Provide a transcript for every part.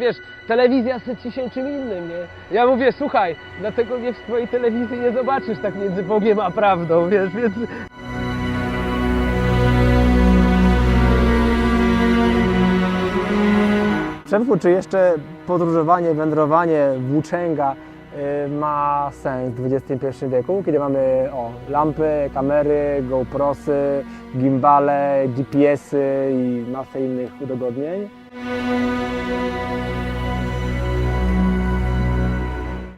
wiesz, telewizja syci się czym innym, nie? Ja mówię, słuchaj, dlatego nie w swojej telewizji nie zobaczysz tak między Bogiem a prawdą, wiesz, więc Przemku, czy jeszcze podróżowanie, wędrowanie, włóczęga y, ma sens w XXI wieku, kiedy mamy o, lampy, kamery, GoProsy, gimbale, GPS-y i masę innych udogodnień?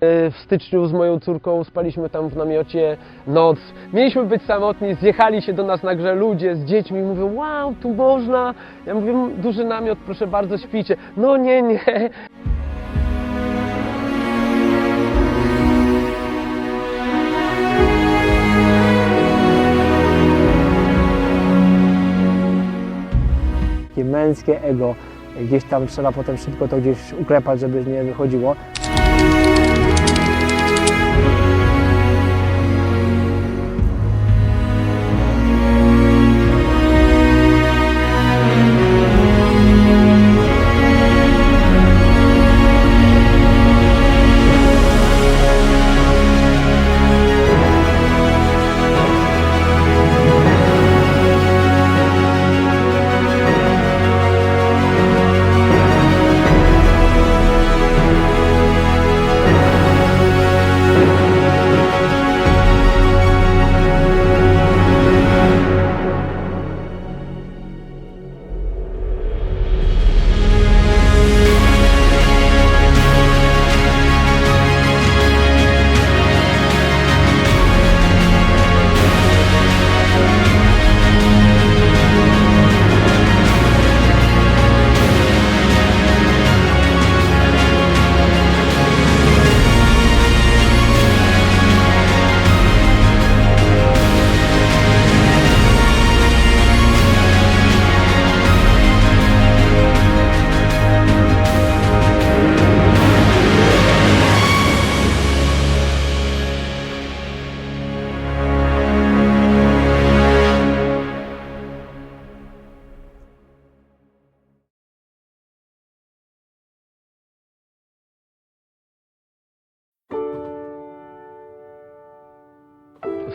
W styczniu z moją córką spaliśmy tam w namiocie noc. Mieliśmy być samotni, zjechali się do nas nagle ludzie z dziećmi. Mówią, wow, tu można. Ja mówię, duży namiot, proszę bardzo, śpicie. No nie, nie. Męskie ego, gdzieś tam trzeba potem szybko to gdzieś uklepać, żeby nie wychodziło.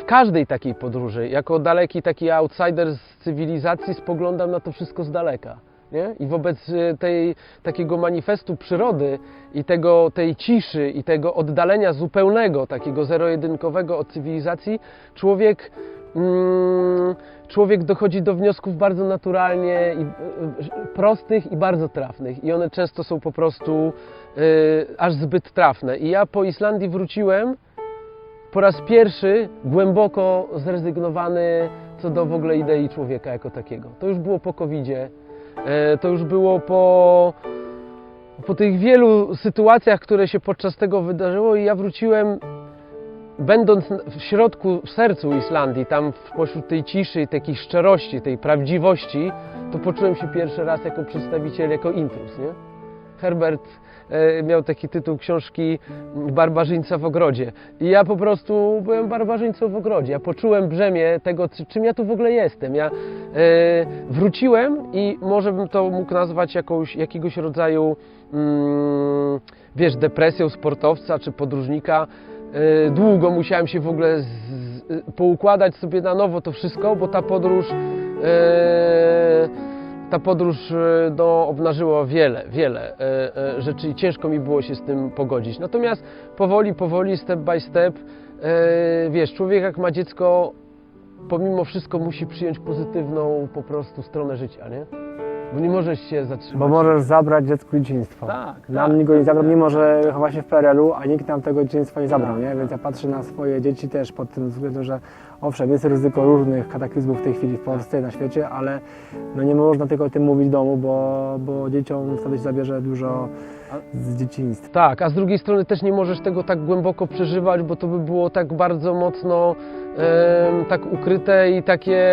Każdej takiej podróży, jako daleki taki outsider z cywilizacji, spoglądam na to wszystko z daleka. Nie? I wobec y, tej, takiego manifestu przyrody i tego, tej ciszy i tego oddalenia zupełnego, takiego zero-jedynkowego od cywilizacji, człowiek, mm, człowiek dochodzi do wniosków bardzo naturalnie, i, y, y, prostych i bardzo trafnych. I one często są po prostu y, aż zbyt trafne. I ja po Islandii wróciłem po raz pierwszy głęboko zrezygnowany co do w ogóle idei człowieka jako takiego. To już było po COVID-zie, e, to już było po, po tych wielu sytuacjach, które się podczas tego wydarzyło i ja wróciłem będąc w środku, w sercu Islandii, tam pośród tej ciszy, takiej szczerości, tej prawdziwości, to poczułem się pierwszy raz jako przedstawiciel, jako intruz, nie? Herbert miał taki tytuł książki Barbarzyńca w ogrodzie. I ja po prostu byłem barbarzyńcą w ogrodzie. Ja poczułem brzemię tego, czy- czym ja tu w ogóle jestem. Ja e, wróciłem i może bym to mógł nazwać jakąś, jakiegoś rodzaju, mm, wiesz, depresją sportowca czy podróżnika. E, długo musiałem się w ogóle z, poukładać sobie na nowo to wszystko, bo ta podróż e, ta podróż e, no, obnażyła wiele, wiele e, e, rzeczy i ciężko mi było się z tym pogodzić. Natomiast powoli, powoli, step by step, wiesz, człowiek jak ma dziecko, pomimo wszystko musi przyjąć pozytywną po prostu stronę życia, nie? Bo nie możesz się zatrzymać. Bo możesz zabrać dziecku dzieciństwo. Tak, Nam tak, nikt go nie tak, zabrał, tak. mimo że chowa się w PRL-u, a nikt nam tego dzieciństwa nie zabrał, Tak, nie? tak, Więc ja patrzę na swoje dzieci też pod tym względem, że owszem, jest ryzyko różnych kataklizmów w tej chwili w Polsce na świecie, ale no nie można tylko o tym mówić w domu, bo, bo dzieciom wtedy się zabierze dużo z dzieciństwa. Tak, a z drugiej strony też nie możesz tego tak głęboko przeżywać, bo to by było tak bardzo mocno em, tak ukryte i takie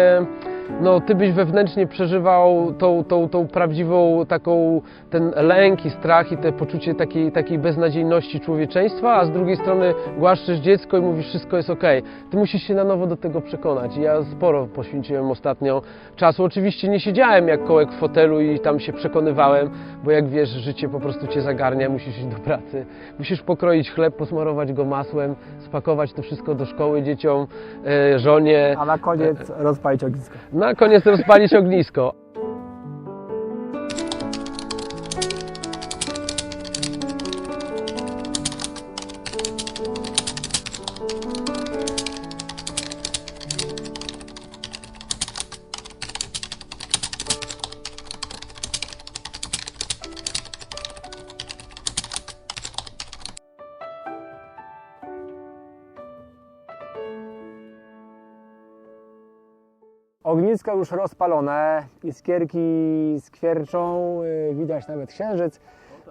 no ty byś wewnętrznie przeżywał tą, tą, tą prawdziwą taką, ten lęk i strach i te poczucie takiej, takiej beznadziejności człowieczeństwa, a z drugiej strony głaszczysz dziecko i mówisz wszystko jest ok. Ty musisz się na nowo do tego przekonać. Ja sporo poświęciłem ostatnio czasu. Oczywiście nie siedziałem jak kołek w fotelu i tam się przekonywałem, bo jak wiesz, życie po prostu cię zagarnia, musisz iść do pracy, musisz pokroić chleb, posmarować go masłem, spakować to wszystko do szkoły dzieciom, e, żonie, A na koniec rozpalić ognisko. Na koniec rozpalić ognisko. Już rozpalone, iskierki skwierczą, y, widać nawet księżyc.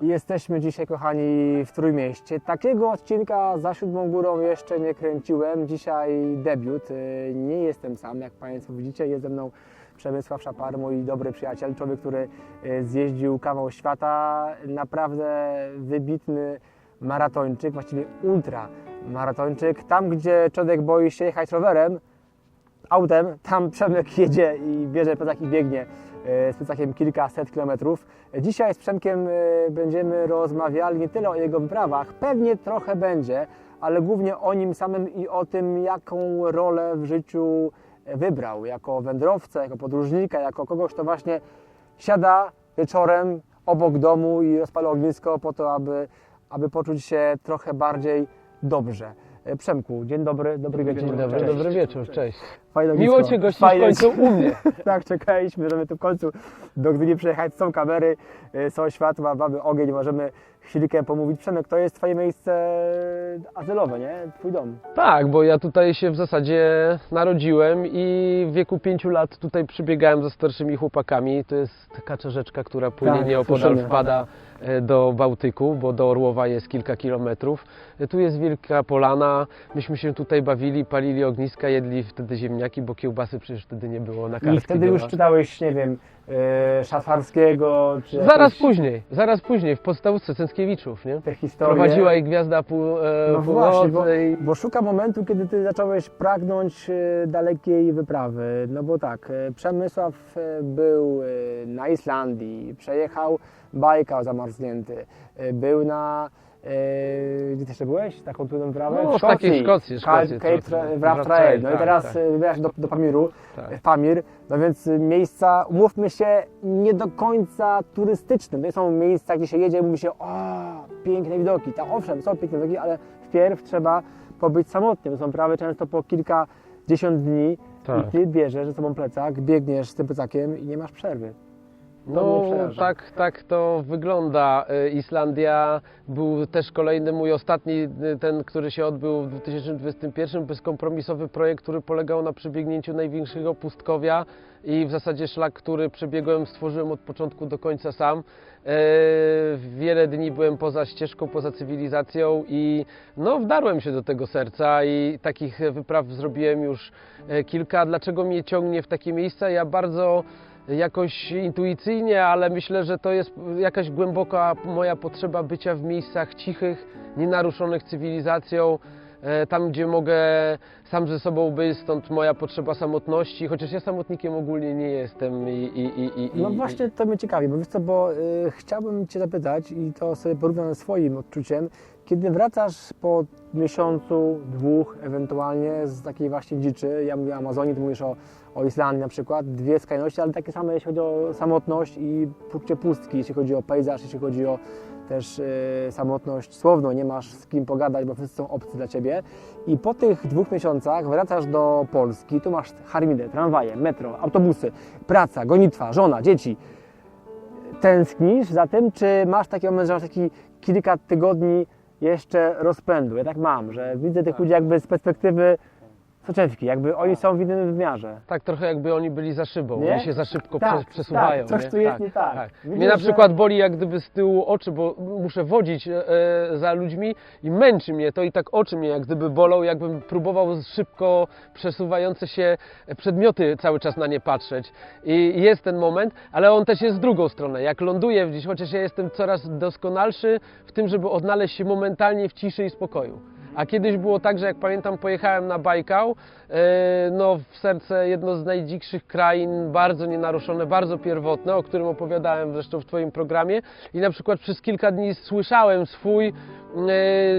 Jesteśmy dzisiaj, kochani, w Trójmieście. Takiego odcinka za siódmą górą jeszcze nie kręciłem. Dzisiaj debiut. Y, Nie jestem sam, jak Państwo widzicie. Jest ze mną Przemysław Szapar, mój dobry przyjaciel, człowiek, który y, zjeździł kawał świata. Naprawdę wybitny maratończyk, właściwie ultra maratończyk. Tam, gdzie człowiek boi się jechać rowerem, autem, tam Przemek jedzie i bierze plecak i biegnie e, z plecakiem kilkaset kilometrów. Dzisiaj z Przemkiem e, będziemy rozmawiali nie tyle o jego wyprawach, pewnie trochę będzie, ale głównie o nim samym i o tym, jaką rolę w życiu wybrał, jako wędrowca, jako podróżnika, jako kogoś, kto właśnie siada wieczorem obok domu i rozpala ognisko po to, aby, aby poczuć się trochę bardziej dobrze. E, Przemku, dzień dobry, dobry wieczór. Dzień dobry, dobry wieczór, cześć. Fajne Miło ognisko. Cię gościć w Fajne końcu u mnie. tak, czekaliśmy, żeby tu w końcu do Gdyni przyjechać. Są kamery, y, są światła, mamy ogień, możemy chwilkę pomówić. Przemek, to jest Twoje miejsce azylowe, nie? Twój dom. Tak, bo ja tutaj się w zasadzie narodziłem i w wieku pięciu lat tutaj przybiegałem ze starszymi chłopakami. To jest taka rzeczka, która płynie Tak, nieopodal, słyszymy. wpada e, do Bałtyku, bo do Orłowa jest kilka kilometrów. E, Tu jest wielka polana, myśmy się tutaj bawili, palili ogniska, jedli wtedy ziemniaki, bo kiełbasy przecież wtedy nie było na I kartki. wtedy już czytałeś, nie wiem, y, Szafarskiego, czy Zaraz jakieś później, zaraz później, w podstawówce Cęckiewiczów, nie? te historie. Prowadziła ich Gwiazda pół, e, No właśnie, bo, i bo szukam momentu, kiedy Ty zacząłeś pragnąć y, dalekiej wyprawy. No bo tak, y, Przemysław y, był na Islandii, przejechał Bajkał zamarznięty, był na... y, Gdzie ty jeszcze byłeś? Taką trudną wyprawę? No, w takiej Szkocji, Szkocji, Cape Wrath Trail. No i tak, teraz tak. y, wybierasz do, do Pamiru, Tak. w Pamir, no więc y, miejsca, umówmy się, nie do końca turystyczne. To nie są miejsca, gdzie się jedzie i mówi się, o, piękne widoki. Tak, owszem, są piękne widoki, ale wpierw trzeba pobyć samotnie. To są prawy często po kilkadziesiąt dni Tak. i ty bierzesz ze sobą plecak, biegniesz z tym plecakiem i nie masz przerwy. No tak, tak to wygląda. Y, Islandia był też kolejny mój ostatni, y, ten, który się odbył w 2021, bezkompromisowy projekt, który polegał na przebiegnięciu największego pustkowia i w zasadzie szlak, który przebiegłem, stworzyłem od początku do końca sam. E, Wiele dni byłem poza ścieżką, poza cywilizacją i no, wdarłem się do tego serca i takich wypraw zrobiłem już kilka. Dlaczego mnie ciągnie w takie miejsca? Ja bardzo jakoś intuicyjnie, ale myślę, że to jest jakaś głęboka moja potrzeba bycia w miejscach cichych, nienaruszonych cywilizacją, e, tam gdzie mogę sam ze sobą być, stąd moja potrzeba samotności, chociaż ja samotnikiem ogólnie nie jestem i... i, i, i No właśnie to mnie ciekawi, bo wiesz co, bo y, chciałbym Cię zapytać i to sobie porównam swoim odczuciem, kiedy wracasz po miesiącu, dwóch ewentualnie z takiej właśnie dziczy, ja mówię o Amazonii, Ty mówisz o, o Islandii na przykład, dwie skrajności, ale takie same jeśli chodzi o samotność i poczucie pustki, jeśli chodzi o pejzaż, jeśli chodzi o też y, samotność słowną, nie masz z kim pogadać, bo wszyscy są obcy dla Ciebie. I po tych dwóch miesiącach wracasz do Polski, tu masz harmidę, tramwaje, metro, autobusy, praca, gonitwa, żona, dzieci. Tęsknisz za tym, czy masz taki moment, że masz taki kilka tygodni jeszcze rozpędu? Ja tak mam, że widzę tych ludzi jakby z perspektywy soczewki, jakby oni są w innym wymiarze. Tak trochę jakby oni byli za szybą, Nie? oni się za szybko Tak, prze, przesuwają. tak, coś tu jest nie tak. Widzisz, Mnie na że- przykład boli jak gdyby z tyłu oczy, bo muszę wodzić e, za ludźmi i męczy mnie to i tak oczy mnie jak gdyby bolą, jakbym próbował szybko przesuwające się przedmioty cały czas na nie patrzeć. I jest ten moment, ale on też jest z drugą stronę. Jak ląduję gdzieś, chociaż ja jestem coraz doskonalszy w tym, żeby odnaleźć się momentalnie w ciszy i spokoju. A kiedyś było tak, że jak pamiętam, pojechałem na Bajkał, e, no w serce jedno z najdzikszych krain, bardzo nienaruszone, bardzo pierwotne, o którym opowiadałem zresztą w Twoim programie i na przykład przez kilka dni słyszałem swój e,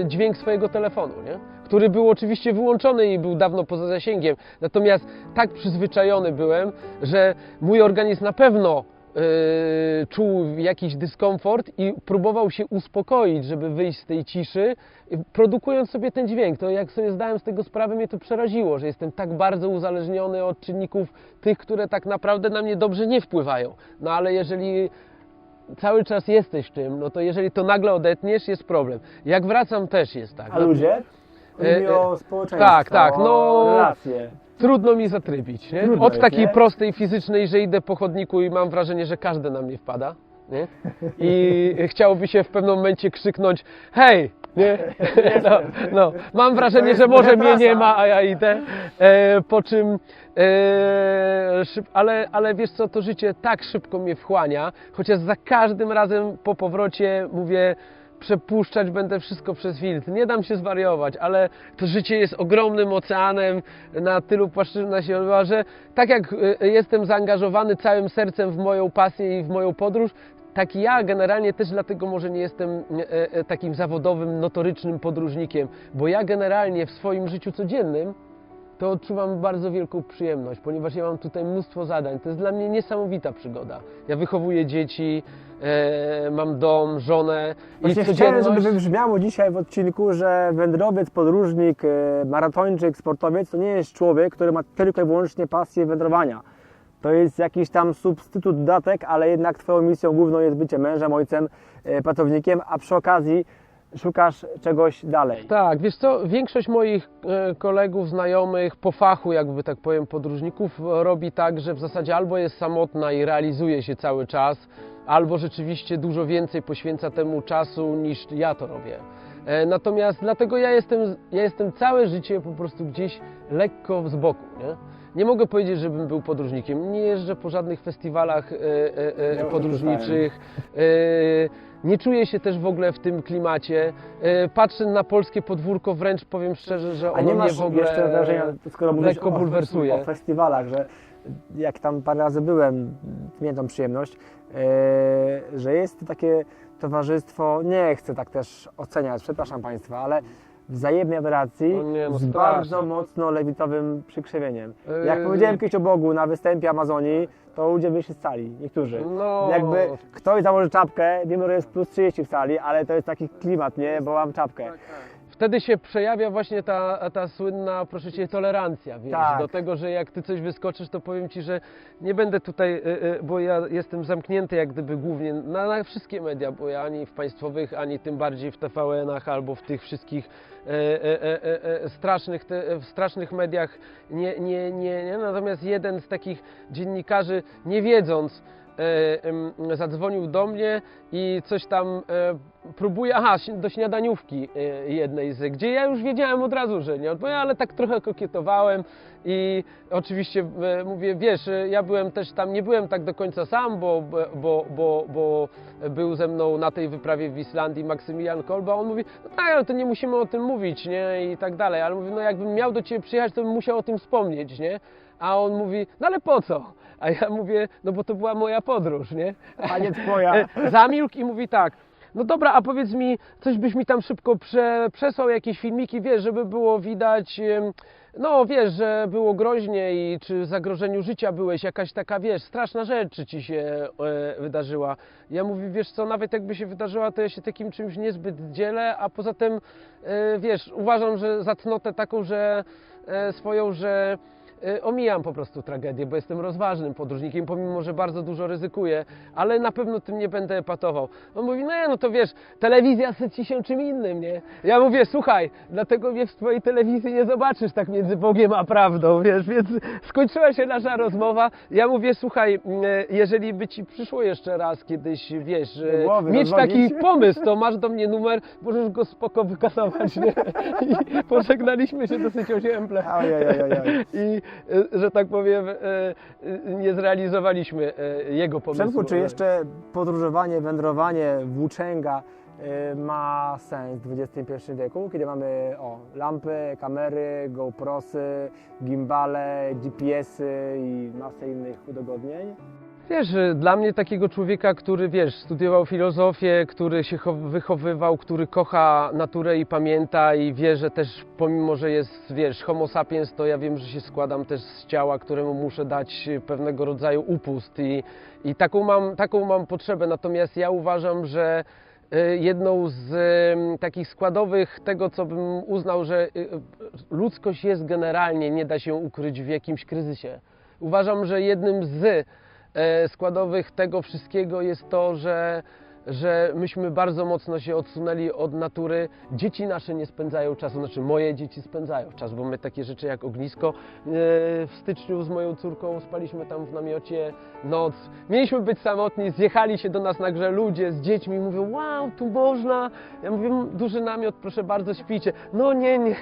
dźwięk swojego telefonu, nie? który był oczywiście wyłączony i był dawno poza zasięgiem. Natomiast tak przyzwyczajony byłem, że mój organizm na pewno czuł jakiś dyskomfort i próbował się uspokoić, żeby wyjść z tej ciszy, y, produkując sobie ten dźwięk. To jak sobie zdałem z tego sprawę, mnie to przeraziło, że jestem tak bardzo uzależniony od czynników tych, które tak naprawdę na mnie dobrze nie wpływają. No ale jeżeli cały czas jesteś w tym, no to jeżeli to nagle odetniesz, jest problem. Jak wracam, też jest tak. A ludzie? Chodzi E, e, o społeczeństwo, tak, tak, no- relacje. Trudno mi zatrybić. Nie? Trudno Od jest, takiej nie? prostej fizycznej, że idę po chodniku i mam wrażenie, że każdy na mnie wpada. Nie? I chciałoby się w pewnym momencie krzyknąć hej! Nie? No, no. Mam wrażenie, że może mnie nie ma, a ja idę. E, po czym, e, szyb, ale, ale wiesz co, to życie tak szybko mnie wchłania, chociaż za każdym razem po powrocie mówię, przepuszczać będę wszystko przez filtr. Nie dam się zwariować, ale to życie jest ogromnym oceanem, na tylu płaszczyznach się odbywa, że tak jak y, jestem zaangażowany całym sercem w moją pasję i w moją podróż, tak ja generalnie też dlatego może nie jestem e, takim zawodowym, notorycznym podróżnikiem, bo ja generalnie w swoim życiu codziennym to odczuwam bardzo wielką przyjemność, ponieważ ja mam tutaj mnóstwo zadań. To jest dla mnie niesamowita przygoda. Ja wychowuję dzieci, e, mam dom, żonę Właśnie i chciałem, codzienność... żeby wybrzmiało dzisiaj w odcinku, że wędrowiec, podróżnik, e, maratończyk, sportowiec to nie jest człowiek, który ma tylko i wyłącznie pasję wędrowania. To jest jakiś tam substytut, dodatek, ale jednak Twoją misją główną jest bycie mężem, ojcem, e, pracownikiem, a przy okazji szukasz czegoś dalej. Tak, wiesz co, większość moich e, kolegów, znajomych po fachu, jakby tak powiem, podróżników robi tak, że w zasadzie albo jest samotna i realizuje się cały czas, albo rzeczywiście dużo więcej poświęca temu czasu niż ja to robię. E, Natomiast dlatego ja jestem, ja jestem całe życie po prostu gdzieś lekko z boku, nie? Nie mogę powiedzieć, żebym był podróżnikiem. Nie jeżdżę po żadnych festiwalach e, e, e, Ja podróżniczych. E, nie czuję się też w ogóle w tym klimacie. E, patrzę na polskie podwórko, wręcz powiem szczerze, że A ono nie mnie masz w ogóle jeszcze wrażenia, skoro mówisz lekko o, bulwersuje. o festiwalach, że jak tam parę razy byłem, miałem tą przyjemność, e, że jest to takie towarzystwo, nie chcę tak też oceniać, przepraszam Państwa, ale wzajemnej adoracji O nie, no z bardzo mocno lewitowym przykrzywieniem. Jak Yy. powiedziałem kiedyś o Bogu na występie Amazonii, to ludzie wyszli z sali, niektórzy. No. Jakby ktoś założy czapkę, wiemy, że jest plus 30 w sali, ale to jest taki klimat, nie, bo mam czapkę. Wtedy się przejawia właśnie ta, ta słynna, proszę Cię, tolerancja, wiesz, Tak. do tego, że jak Ty coś wyskoczysz, to powiem Ci, że nie będę tutaj, y, y, bo ja jestem zamknięty jak gdyby głównie na, na wszystkie media, bo ja ani w państwowych, ani tym bardziej w TVN-ach, albo w tych wszystkich e, e, e, strasznych, te, w strasznych mediach nie, nie, nie, nie, natomiast jeden z takich dziennikarzy, nie wiedząc, zadzwonił do mnie i coś tam e, próbuje, aha, do śniadaniówki e, jednej z, gdzie ja już wiedziałem od razu, że nie odpowiem, ale tak trochę kokietowałem i oczywiście e, mówię, wiesz, e, ja byłem też tam, nie byłem tak do końca sam, bo, bo, bo, bo był ze mną na tej wyprawie w Islandii Maksymilian Kolba, on mówi, no tak, ale to nie musimy o tym mówić, nie, i tak dalej, ale mówi, no jakbym miał do Ciebie przyjechać, to bym musiał o tym wspomnieć, nie, a on mówi, no ale po co? A ja mówię, no bo to była moja podróż, nie? A nie twoja. E, Zamilkł i mówi tak, no dobra, a powiedz mi, coś byś mi tam szybko prze, przesłał, jakieś filmiki, wiesz, żeby było widać, no wiesz, że było groźnie i czy w zagrożeniu życia byłeś, jakaś taka, wiesz, straszna rzecz, czy ci się e, wydarzyła. Ja mówię, wiesz co, nawet jakby się wydarzyła, to ja się takim czymś niezbyt dzielę, a poza tym, e, wiesz, uważam, że za cnotę taką, że e, swoją, że omijam po prostu tragedię, bo jestem rozważnym podróżnikiem, pomimo, że bardzo dużo ryzykuję, ale na pewno tym nie będę epatował. On mówi, no nie, no to wiesz, telewizja syci się czym innym, nie? Ja mówię, słuchaj, dlatego mnie w twojej telewizji nie zobaczysz tak między Bogiem a prawdą, wiesz, więc skończyła się nasza rozmowa. Ja mówię, słuchaj, mm, jeżeli by ci przyszło jeszcze raz kiedyś, wiesz, Do głowy mieć taki pomysł, to masz do mnie numer, możesz go spoko wykasować, nie? I pożegnaliśmy się dosyć ozięble. Ojej. I, e, że tak powiem, e, e, nie zrealizowaliśmy e, jego pomysłu. Przemku, czy jeszcze podróżowanie, wędrowanie, włóczęga ma sens w XXI wieku, kiedy mamy o, lampy, kamery, GoProsy, gimbale, GPS-y i masę innych udogodnień? Wiesz, że dla mnie takiego człowieka, który wiesz, studiował filozofię, który się cho- wychowywał, który kocha naturę i pamięta i wie, że też pomimo, że jest, wiesz, homo sapiens, to ja wiem, że się składam też z ciała, któremu muszę dać pewnego rodzaju upust i, i taką, mam, taką mam potrzebę. Natomiast ja uważam, że y, jedną z y, takich składowych tego, co bym uznał, że y, y, ludzkość jest generalnie, nie da się ukryć w jakimś kryzysie. Uważam, że jednym z składowych tego wszystkiego jest to, że, że myśmy bardzo mocno się odsunęli od natury. Dzieci nasze nie spędzają czasu, znaczy moje dzieci spędzają czas, bo my takie rzeczy jak ognisko. e, W styczniu z moją córką spaliśmy tam w namiocie noc. Mieliśmy być samotni, zjechali się do nas nagle ludzie z dziećmi, mówią, wow, tu można. Ja mówię, "Mm, duży namiot, proszę bardzo, śpicie. No nie, nie,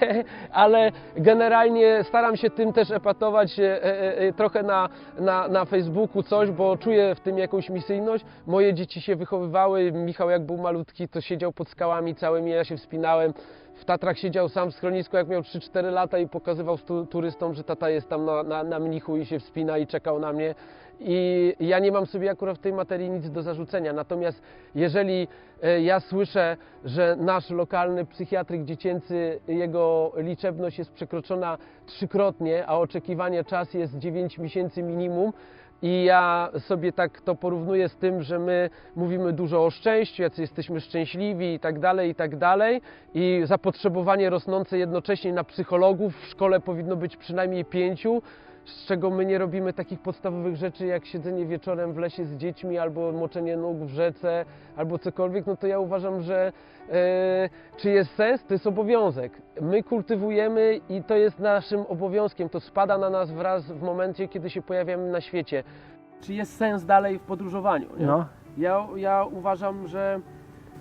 ale generalnie staram się tym też epatować e, e, trochę na, na, na Facebooku coś, bo czuję w tym jakąś misyjność. Moje dzieci się wychowywały, Michał jak był malutki, to siedział pod skałami całymi, ja się wspinałem. W Tatrach siedział sam w schronisku, jak miał 3-4 lata i pokazywał turystom, że tata jest tam na, na, na mnichu i się wspina i czekał na mnie. I ja nie mam sobie akurat w tej materii nic do zarzucenia. Natomiast jeżeli e, ja słyszę, że nasz lokalny psychiatryk dziecięcy, jego liczebność jest przekroczona trzykrotnie, a oczekiwanie czas jest 9 miesięcy minimum, i ja sobie tak to porównuję z tym, że my mówimy dużo o szczęściu, jacy jesteśmy szczęśliwi i tak dalej, i tak dalej. I zapotrzebowanie rosnące jednocześnie na psychologów w szkole powinno być przynajmniej pięciu, z czego my nie robimy takich podstawowych rzeczy jak siedzenie wieczorem w lesie z dziećmi, albo moczenie nóg w rzece, albo cokolwiek, no to ja uważam, że e, czy jest sens? To jest obowiązek. My kultywujemy i to jest naszym obowiązkiem. To spada na nas wraz w momencie, kiedy się pojawiamy na świecie. Czy jest sens dalej w podróżowaniu? Nie? No. Ja, ja uważam, że,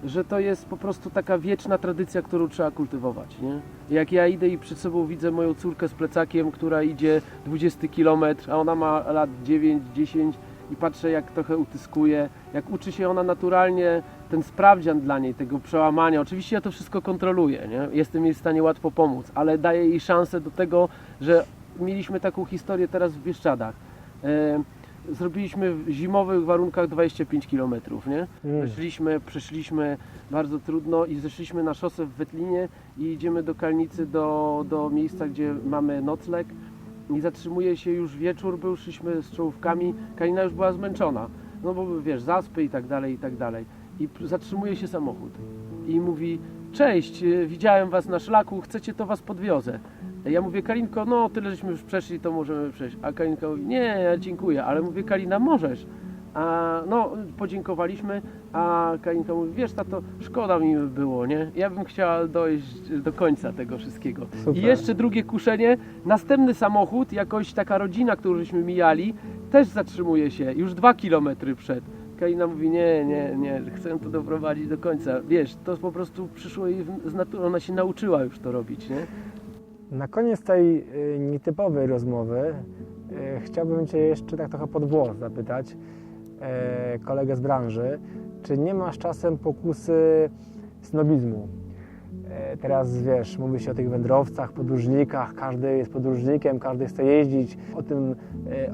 że to jest po prostu taka wieczna tradycja, którą trzeba kultywować. Nie? Jak ja idę i przed sobą widzę moją córkę z plecakiem, która idzie 20 km, a ona ma lat 9-10 i patrzę jak trochę utyskuje, jak uczy się ona naturalnie, ten sprawdzian dla niej, tego przełamania. Oczywiście ja to wszystko kontroluję, nie? jestem jej w stanie łatwo pomóc, ale daję jej szansę do tego, że mieliśmy taką historię teraz w Bieszczadach. Zrobiliśmy w zimowych warunkach 25 km, nie? Mm. Przeszliśmy, przeszliśmy bardzo trudno i zeszliśmy na szosę w Wetlinie i idziemy do Kalnicy, do, do miejsca, gdzie mamy nocleg i zatrzymuje się już wieczór, był, szliśmy z czołówkami, Kalina już była zmęczona, no bo wiesz, zaspy i tak dalej, i tak dalej. I zatrzymuje się samochód i mówi, cześć, e, widziałem was na szlaku, chcecie, to was podwiozę. Ja mówię, Kalinko, no tyle żeśmy już przeszli, to możemy przejść. A Kalinka mówi, nie, ja dziękuję, ale mówię, Kalina, możesz. A, no, podziękowaliśmy, a Kalinka mówi, wiesz tato, szkoda mi by było, nie? Ja bym chciała dojść do końca tego wszystkiego. Super. I jeszcze drugie kuszenie, następny samochód, jakoś taka rodzina, którą żeśmy mijali, też zatrzymuje się, już dwa kilometry przed. Kalina mówi, nie, nie, nie, chcę to doprowadzić do końca. Wiesz, to po prostu przyszło jej z natury, ona się nauczyła już to robić, nie? Na koniec tej y, nietypowej rozmowy y, chciałbym Cię jeszcze tak trochę pod włos zapytać, e, kolegę z branży, czy nie masz czasem pokusy snobizmu? Teraz wiesz, mówi się o tych wędrowcach, podróżnikach, każdy jest podróżnikiem, każdy chce jeździć, o tym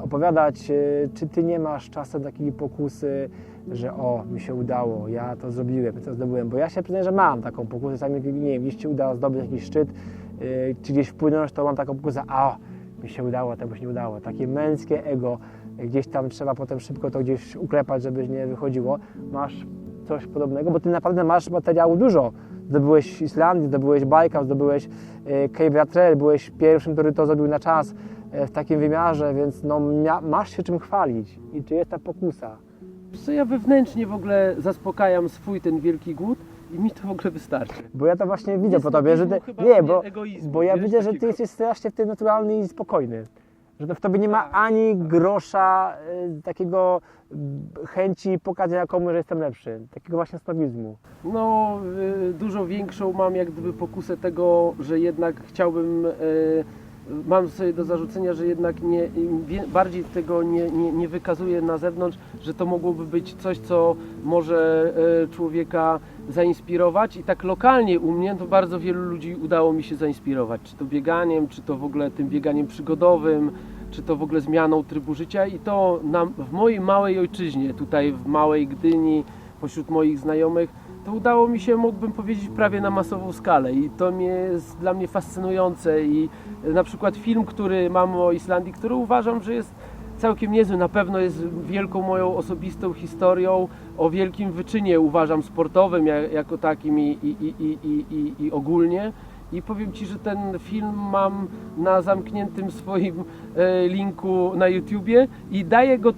opowiadać. Czy ty nie masz czasem takiej pokusy, że o, mi się udało, ja to zrobiłem, to zdobyłem? Bo ja się przyznaję, że mam taką pokusę, czasami nie wiem, się uda zdobyć jakiś szczyt, e, czy gdzieś wpłynąć, to mam taką pokusę, a mi się udało, tego się nie udało. Takie męskie ego, gdzieś tam trzeba potem szybko to gdzieś uklepać, żeby nie wychodziło. Masz coś podobnego, bo ty naprawdę masz materiału dużo Zdobyłeś Islandię, zdobyłeś Bajkał, zdobyłeś e, Cape Trail, byłeś pierwszym, który to zrobił na czas w takim wymiarze, więc no, masz się czym chwalić. I czy jest ta pokusa? Co ja wewnętrznie w ogóle zaspokajam swój ten wielki głód i mi to w ogóle wystarczy. Bo ja to właśnie widzę po tobie, że ty, nie, bo, egoizmu, bo ja wiesz, widzę, że ty takiego. jesteś strasznie w tym naturalny i spokojny. Że w tobie nie ma ani grosza e, takiego m, chęci pokazania komuś, że jestem lepszy. Takiego właśnie snobizmu. No, y, dużo większą mam jak gdyby pokusę tego, że jednak chciałbym, y, mam sobie do zarzucenia, że jednak nie, bardziej tego nie, nie, nie wykazuję na zewnątrz, że to mogłoby być coś, co może y, człowieka zainspirować. I tak lokalnie u mnie to bardzo wielu ludzi udało mi się zainspirować, czy to bieganiem, czy to w ogóle tym bieganiem przygodowym, czy to w ogóle zmianą trybu życia. I to na, w mojej małej ojczyźnie, tutaj w małej Gdyni, pośród moich znajomych, to udało mi się, mógłbym powiedzieć, prawie na masową skalę i to jest dla mnie fascynujące i e, na przykład film, który mam o Islandii, który uważam, że jest całkiem niezły, na pewno jest wielką moją osobistą historią o wielkim wyczynie, uważam, sportowym ja- jako takim i, i, i, i, i ogólnie. I powiem Ci, że ten film mam na zamkniętym swoim e, linku na YouTubie i daję go,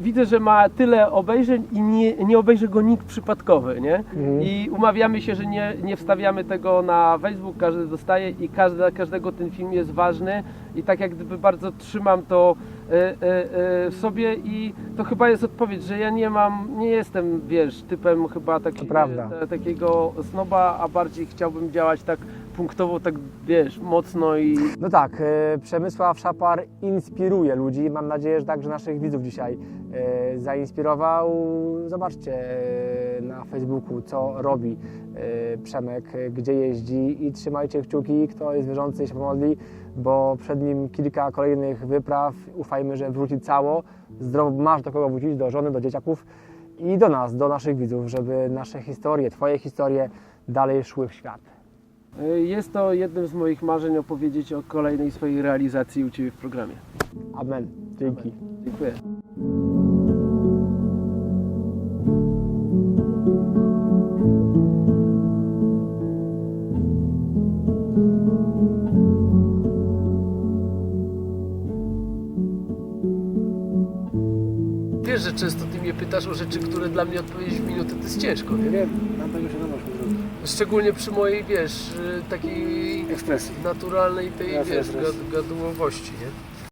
widzę, że ma tyle obejrzeń i nie, nie obejrzy go nikt przypadkowy, nie? Mhm. I umawiamy się, że nie, nie wstawiamy tego na Facebook, każdy dostaje i każda, każdego ten film jest ważny i tak jak gdyby bardzo trzymam to e, e, e, w sobie i to chyba jest odpowiedź, że ja nie mam, nie jestem, wiesz, typem chyba taki, To prawda. e, takiego snoba, a bardziej chciałbym działać tak punktowo, tak wiesz, mocno i No tak, e, Przemysław Szapar inspiruje ludzi. Mam nadzieję, że także naszych widzów dzisiaj e, zainspirował. Zobaczcie e, na Facebooku, co robi e, Przemek, gdzie jeździ i trzymajcie kciuki, kto jest wierzący się pomodli, bo przed nim kilka kolejnych wypraw. Ufajmy, że wróci cało. Zdrowo masz do kogo wrócić, do żony, do dzieciaków i do nas, do naszych widzów, żeby nasze historie, Twoje historie dalej szły w świat. E, jest to jednym z moich marzeń opowiedzieć o kolejnej swojej realizacji u Ciebie w programie. Amen. Dzięki. Dziękuję. Wiesz, że często ty mnie pytasz o rzeczy, które dla mnie odpowiedzieć w minutę to jest ciężko, nie? Wiem, na tego się. Szczególnie przy mojej, wiesz, y, takiej Ekspresji. naturalnej tej, Jasne, wiesz, gad- gadułowości, nie?